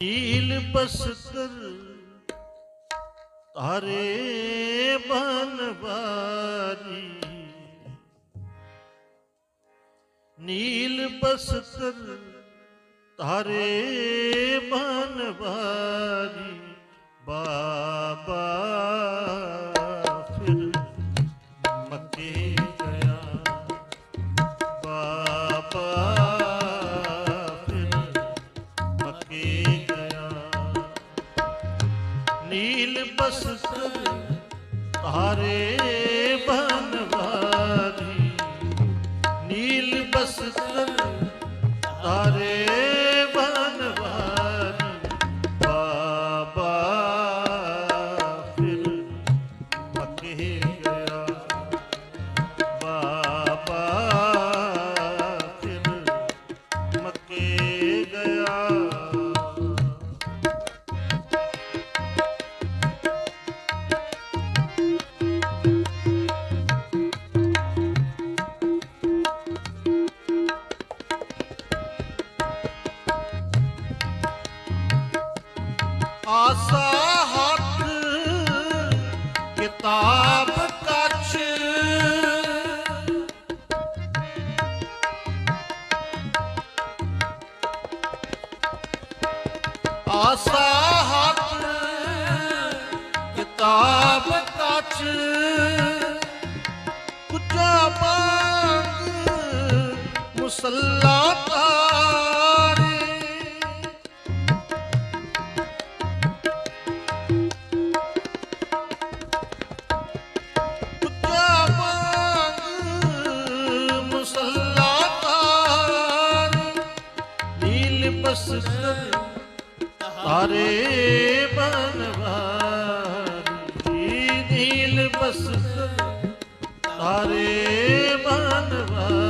ਨੀਲ ਬਸਤਰ ਤਾਰੇ ਬਨਵਾਰੀ ਨੀਲ ਬਸਤਰ ਤਾਰੇ ਨੀਲ ਬਸਤਰ ਤਾਰੇ ਬਨਵਾਰੀ। ਨੀਲ ਬਸਤਰ ਤਾਰੇ ਬਨਵਾਰੀ। ਬਾਬਾ ਫਿਰ ਪਕੇ ਆਸਾ ਹੱਥ ਕਿਤਾਬ ਕੱਚ ਆਸਾ ਹੱਥ ਕਿਤਾਬ ਕੱਚ ਕੁਚਾ ਮੰਗ ਮੁਸੱਲਾ ਤਾਰੇ ਮੁਸੱਲਾ ਤਾਰ ਨੀਲ ਬਸਤਰ ਤਾਰੇ ਬਨਵਾਰੀ। ਨੀਲ ਬਸਤਰ ਤਾਰੇ ਬਨਵਾਰੀ।